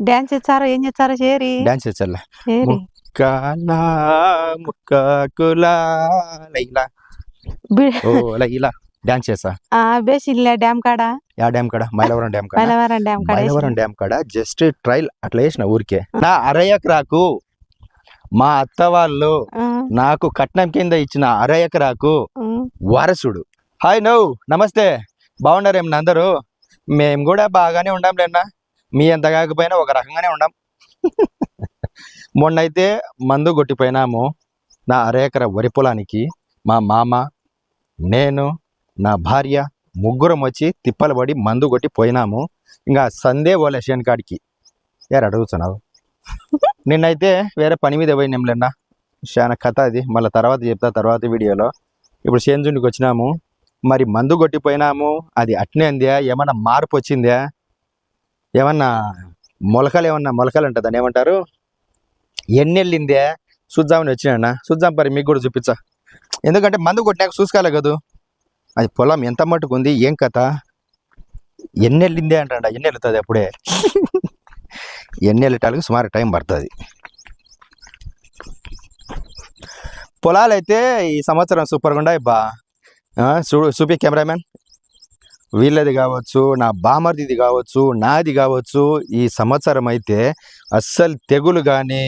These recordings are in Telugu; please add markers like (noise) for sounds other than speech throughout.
డాన్స్ చేస్తారు? ఏం చేస్తారు? చేరి. డాన్స్ చేచ్చల్లా చేరి. కాలా ముక్కకులా లైలా. బి- ఓ లైలా. డాన్స్ చేస్తా. ఆ బేసిన్లే డ్యామ్ కాడ? యా డ్యామ్ కాడ? మైలవరం డ్యామ్ కాడ? మైలవరం డ్యామ్ కాడ? మైలవరం డ్యామ్ కాడ? జస్ట్ ట్రైల్ అట్లా వేసిన ఊరికే. నా అర ఎకరాకు మా అత్త వాళ్ళు ఆ, నాకు కట్నం కింద ఇచ్చిన అర ఎకరాకు ఆ, వారసుడు. హాయ్ నవ్వు నమస్తే. బాగున్నారేమన్నా అందరూ మేము కూడా బాగానే ఉండాం లేనా మీ అంత కాకపోయినా ఒక రకంగానే ఉండాం. (laughs) మొన్నైతే మందు కొట్టిపోయినాము నా అరేకర వరి పొలానికి. మా మామ నేను నా భార్య ముగ్గురం వచ్చి తిప్పలు పడి మందు కొట్టి పోయినాము. ఇంకా సందే పోలే షేన్ కాడికి. యారు అడుగుతున్నావు? (laughs) నిన్నైతే వేరే పని మీద పోయినాం లేనా చాలా కథ అది. మళ్ళీ తర్వాత చెప్తా తర్వాత వీడియోలో. ఇప్పుడు చేంజుండికి వచ్చినాము. మరి మందు కొట్టిపోయినాము. అది అట్నే అందా ఏమన్నా మార్పు వచ్చిందా? ఏమన్నా మొలకలు ఏమన్నా మొలకలు అంట దాన్ని ఏమంటారు? ఎన్ని వెళ్ళిందే చూద్దామని వచ్చినాయన్న. చూద్దాం పరి మీకు కూడా చూపించా ఎందుకంటే మందు కొట్టినాక చూసుకోలే కదూ? అది పొలం ఎంత మట్టుకు ఉంది ఏం కథ? ఎన్ని వెళ్ళిందే అంటాడ ఎన్ని అప్పుడే. ఎన్ని సుమారు టైం పడుతుంది. పొలాలైతే ఈ సంవత్సరం సూపర్గా ఉన్నాయి బా. ఆ, చూడు చూపి కెమెరామెన్ వీళ్ళది కావచ్చు నా బామర్దిది కావచ్చు నాది కావచ్చు ఈ సంవత్సరం అయితే అస్సలు తెగులు కానీ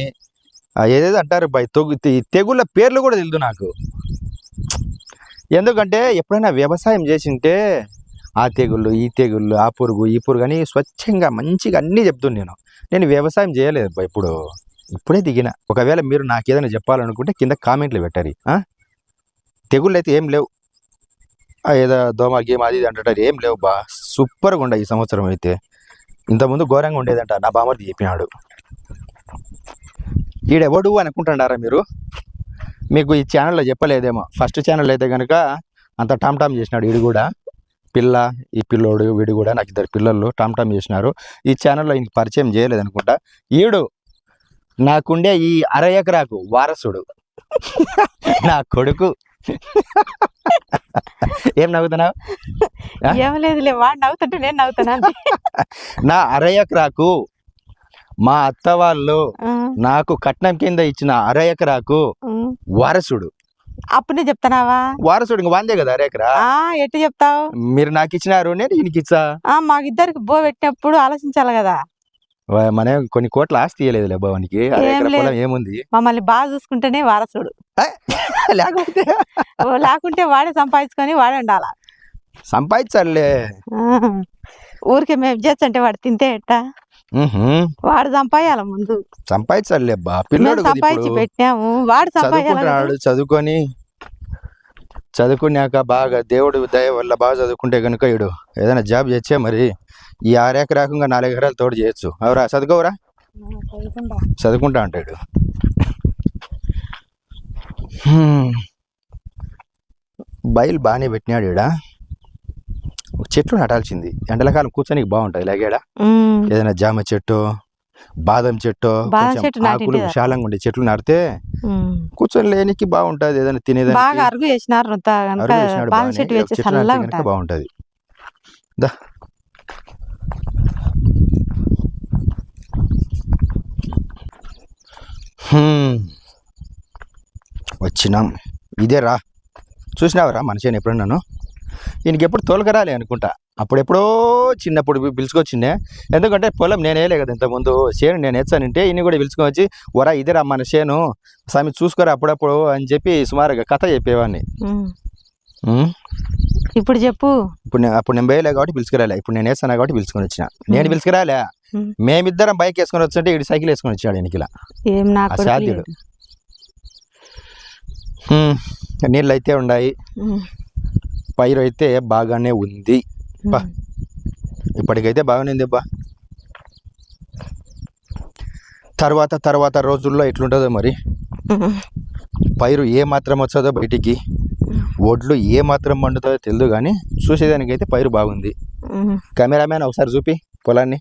ఏదేదో అంటారు బై తొగు ఈ తెగుళ్ళ పేర్లు కూడా తెలియదు నాకు. ఎందుకంటే ఎప్పుడైనా వ్యవసాయం చేసింటే ఆ తెగుళ్ళు ఈ తెగుళ్ళు ఆ పురుగు ఈ పురుగు అని స్వచ్ఛంగా మంచిగా అన్నీ చెప్తున్నాను నేను. నేను వ్యవసాయం చేయలేదు బా ఇప్పుడు ఇప్పుడే దిగిన. ఒకవేళ మీరు నాకు ఏదైనా చెప్పాలనుకుంటే కింద కామెంట్లు పెట్టారు తెగుళ్ళు అయితే ఏం లేవు. ఏదో దోమ గేమ్ అది ఇది అంటారు ఏం లేవు బా. సూపర్గా ఉండే ఈ సంవత్సరం అయితే. ఇంతకుముందు ఘోరంగా ఉండేదంట. నా బామర్ది చెప్పినాడు. ఈడెవడు అనుకుంటున్నారా మీరు? మీకు ఈ ఛానల్లో చెప్పలేదేమో. ఫస్ట్ ఛానల్ అయితే కనుక అంత టామ్ టామ్ చేసినాడు వీడు కూడా. పిల్ల ఈ పిల్లోడు వీడు కూడా నాకు ఇద్దరు పిల్లలు టామ్ టామ్ చేసినారు. ఈ ఛానల్లో ఇంక పరిచయం చేయలేదు అనుకుంటా ఈడు నాకుండే ఈ అర ఎకరాకు వారసుడు. (laughs) నా కొడుకు. ఏం నవ్వుతున్నావు? (laughs) ఏం లేదులే వాడు నవ్వుతుంటే నేను నవ్వుతాను అంతే. (laughs) నా అర ఎకరాకు మా అత్త వాళ్ళు నాకు కట్నం కింద ఇచ్చిన అర ఎకరాకు ఆ. వారసుడు. అప్పుడే చెప్తానావా వారసుడు ఇంక వాందే కదా ఆ ఎట్టు చెప్తావు? మీరు నాకు ఇచ్చినారు నేను ఈయనకి ఇచ్చా. మాకిద్దరికి బో పెట్టినప్పుడు ఆలోచించాలి కదా. మనం కొన్ని కోట్ల ఆస్తి ఇయ్యలేదులే భవానికి. ఏముంది? మమ్మల్ని బాగా చూసుకుంటేనే వారసుడు. (laughs) ఓ లేకుంటే వాడే సంపాదించుకొని వాడే ఉండాల సంపాదించాలే ఊరికే మేము చేస్తుంటే వాడు తింటే ఎట్టా? వాడు సంపాయాల ముందు? సంపాదించాలే బా. పిల్లోడు సంపాదించి పెట్టినాము. వాడు చదువుకుంటున్నాడు చదువుకొని చదువుకున్నాక బాగా దేవుడు దయ వల్ల బాగా చదువుకుంటే కనుక ఇడు ఏదైనా జాబ్ చేస్తే మరి. ఈ ఆరెకరాకంగా నాలుగు ఎకరాలు తోడు చేయొచ్చు. ఎవరా చదువుకోవరా? చదువుకుంటా అంటాడు. బయలు బాగానే పెట్టినాడు ఒక చెట్లు నాటాల్సింది. ఎండలకాలం కూర్చొని బాగుంటుంది ఇలాగేడ ఏదైనా జామ చెట్టు బాదం చెట్టు ఆకులు? విశాలంగా ఉండే చెట్లు నాటితే కూర్చొని లేనికి బాగుంటది ఏదైనా తినేదానికి. బాగుంటది. హ్మ్. వచ్చినాం. ఇదే రా చూసినావరా మనిషిని ఎప్పుడన్నాను ఈయనకి ఎప్పుడు తోలకరాలి అనుకుంటా. అప్పుడెప్పుడో చిన్నప్పుడు పిలుచుకొచ్చిండే. ఎందుకంటే పొలం నేను కదా ఇంతకుముందు. చేను నేను వేస్తానంటే ఈయన కూడా పిలుచుకొని వచ్చి వరా ఇదేరా మన చేను. స్వామి చూసుకోరా అప్పుడప్పుడు అని చెప్పి సుమారుగా కథ చెప్పేవాడిని. ఇప్పుడు చెప్పు. ఇప్పుడు నేను అప్పుడు నేను వేయలే కాబట్టి పిలుచుకురాలే. ఇప్పుడు నేను వేస్తాను కాబట్టి పిలుచుకొని వచ్చిన. నేను. పిలుచుకురాలే. మ్మ్. మేమిద్దరం బైక్ వేసుకొని వచ్చంటే ఇటు సైకిల్ వేసుకొని వచ్చాడు వెనకిలా ఏం నాకు కూడా అసాధ్యుడు. తెలియదు. హ్మ్. నీళ్ళు అయితే ఉన్నాయి. పైరు అయితే బాగానే ఉంది. బా. ఇప్పటికైతే బాగానే ఉంది బా తర్వాత తర్వాత రోజుల్లో ఎట్లుంటుందో మరి. పైరు ఏ మాత్రం వచ్చదో బయటికి. ఒడ్లు ఏ మాత్రం మండుతుందో తెలియదు కానీ చూసేదానికైతే పైరు బాగుంది. కెమెరామ్యాన్ ఒకసారి చూపి పొలాన్ని.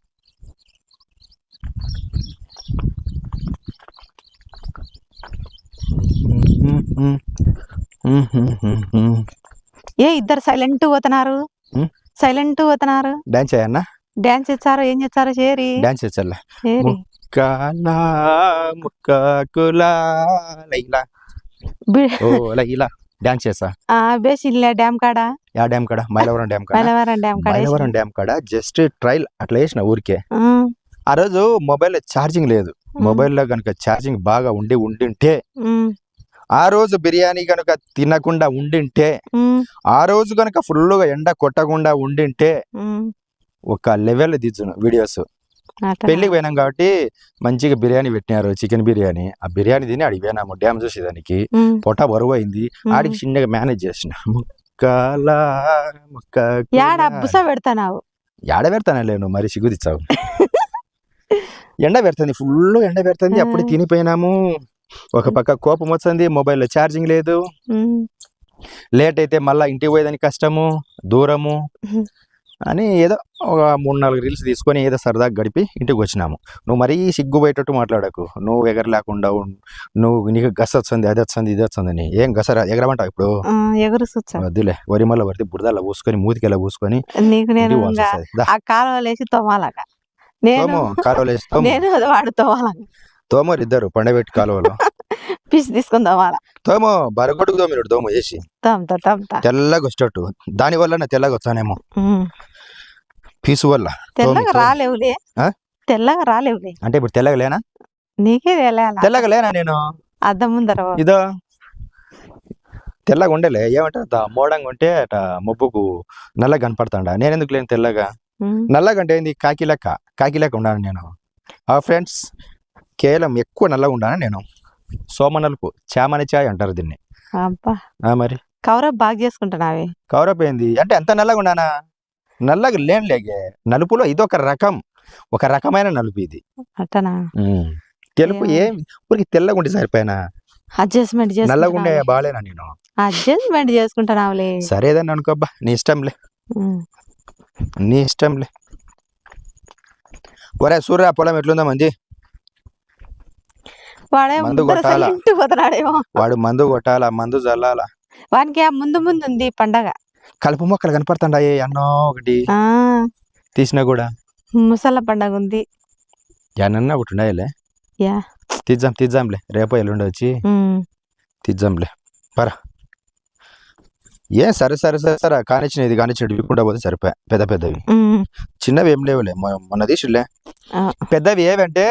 ఏ ఇద్దరు సైలెంట్ పోతున్నారు. సైలెంట్ పోతున్నారు? డాన్స్ అయ్యన్నా డాన్స్ చేస్తారో ఏం చేస్తారో? చేరి. డాన్స్ చేచ్చల్ల చేరి. కాలా లైలా. ఓ లైలా. డాన్స్ బేసిన్లే డ్యామ్ కాడ? యా డ్యామ్ కాడ. మైలవరం డ్యామ్ కాడ. మైలవరం డ్యామ్ కాడ మైలవరం డ్యామ్ కాడ జస్ట్ ట్రైల్ అట్లా వేసిన ఊరికే. ఆ, రోజు మొబైల్ ఛార్జింగ్ లేదు. మొబైల్లో కనుక ఛార్జింగ్ బాగా ఉండి ఉండింటే ఆ రోజు బిర్యానీ కనుక తినకుండా ఉండింటే ఆ రోజు కనుక ఫుల్గా ఎండ కొట్టకుండా ఉండింటే ఒక లెవెల్ దిద్దును వీడియోస్. పెళ్ళికి పోయినాం కాబట్టి మంచిగా బిర్యానీ పెట్టినారు చికెన్ బిర్యానీ. ఆ బిర్యానీ తిని అడిగి పోయినాము డ్యామ్ చూసేదానికి. పొట్ట బరువు అయింది. ఆడికి చిన్నగా మేనేజ్ చేసిన. ముక్కల ముక్క యాడ బుస పెడతానావు? ఎండ పెడతానే లేను మరి సిగ్గు తెచ్చావు (laughs) ఎండ పెడుతుంది ఫుల్ ఎండ పెడుతుంది. అప్పుడు. తినిపోయినాము. ఒక పక్క కోపం వచ్చింది మొబైల్లో ఛార్జింగ్ లేదు. లేట్ అయితే మళ్ళీ ఇంటికి పోయేదానికి కష్టము దూరము. అని ఏదో ఒక మూడు నాలుగు రీల్స్ తీసుకొని ఏదో సరదాగా గడిపి ఇంటికి వచ్చినాము. నువ్వు మరీ సిగ్గు పోయేటట్టు మాట్లాడకు. నువ్వు ఎగర లేకుండా నువ్వు నీకు గస వచ్చింది అది వచ్చింది ఇది వచ్చిందని ఏం గసరా ఎగరమంటావు ఇప్పుడు? వద్దులే వరిమల్ల పడితే బురదలా పూసుకొని మూతికెలా పూసుకొని నీకు నేను ఇంటికి పోవాల్సి ఇంకా వస్తది. దా, ఆ కాలువలు వేసి తోమాలగా నేను తోము కాలువలో వేసి తోము. నేను వాడు తోమాలగా తోమరు ఇద్దరు పండబెట్టి కాలువలో. పిసి తోమాల తోము బరగొట్టుకు తోమినాడు తోము తోముతా తెల్లగా వచ్చేటట్టు. దాని వల్ల తెల్లగా వచ్చానేమో. పీసు వల్ల తెల్లగా. రాలేవులే. ఆ? తెల్లగా రాలేవులే. అంటే ఇప్పుడు తెల్లగా లేనా? నీకే తెలియాల తెల్లగా లేనా నేను? అద్దం ముందర ఇదో. తెల్లగా ఉండలే. ఏమంటారు మోడంగా ఉంటే అట మబ్బుకు నల్లగా కనపడతాండ. నేను ఎందుకు లేను తెల్లగా? ఉమ్, నల్లగా అంటే ఏంది? కాకి లెక్క. కాకి లెక్క ఉండాను నేను. ఆ ఫ్రెండ్స్ కేవలం ఎక్కువ నల్లగా ఉండాను నేను? సోమనలుపు చామని చాయ్ అంటారు దీన్ని. అబ్బా. మరి? కవరప్ బాగా చేసుకుంటున్నావే కవరప్ ఏంది? అంటే ఎంత నల్లగా ఉండానా? నల్లగా లేని లేగే. నలుపులో ఇదొక రకం. ఒక రకమైన నలుపు ఇది. అట్టనా? తెలుపు ఏమో. ఏం ఊరికి తెల్లగా ఉంటే సరిపోయినా? అడ్జస్ట్మెంట్ నల్లగా ఉండే బాగాలేనా నేను? అడ్జస్ట్మెంట్ చేసుకుంటున్నావులే సరేదని అనుకోబ్బా నీ ఇష్టంలే. నీ ఇష్టంలే. ఒరే సూర్య పొలం ఎట్లుందా మంది వాడే మందు కొట్టాలా? సైలెంట్ వాడు మందు కొట్టాలా? మందు చల్లాలా వానికి ఆ ముందు ముందు ఉంది పండగ. కలుపు మొక్కలు కనపడుతుండాయి అన్నో ఒకటి ఆ. తీసినా కూడా. ముసల పండగ ఉంది యానన్నా ఒకటి ఉండాయిలే. యా. తీద్దాం తీద్దాంలే. రేపో ఎల్లుండి వచ్చి ఉమ్. తీద్దాంలే. పరా. ఏ సరే సరే సరే సరే కానిచ్చిన ఇది కానిచ్చిన ఇవ్వకుండా పోతే సరిపోయా పెద్ద పెద్దవి. చిన్నవి ఏం లేవులే మొ- మొన్న తీసిలే. పెద్దవి ఏవంటే.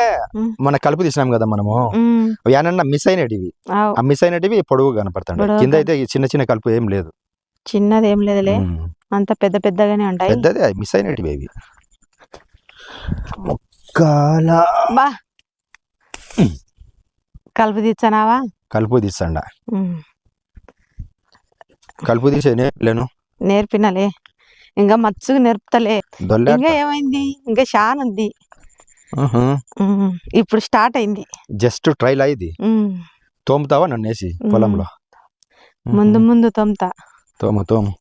మన కలుపు తీసినాం కదా మనము ఉమ్. యానన్నా మిస్ అయినటివి. ఆ మిస్ అయినటివి పొడుగు కనపడతాయి పొడవుగా. కింద అయితే చిన్న చిన్న కలుపు ఏం లేదు చిన్నది ఏం లేదులే. అంత పెద్ద పెద్దగానే ఉంటాయి పెద్దది మిస్ అయినటివి అవి కలుపు తీర్చనావా కలుపు తీసండ. కలుపు తీసే లేను. నేర్పినలే. ఇంకా మచ్చుకు నేర్పుతలే. ఇంకా ఏమైంది? ఇంకా షాన్ ఉంది. ఇప్పుడు స్టార్ట్ అయింది. జస్ట్ ట్రైల్ అయింది. తోముతావా నన్ను వేసి. పొలంలో? ముందు ముందు తొమ్తా. తోము తోము.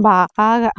బాగా.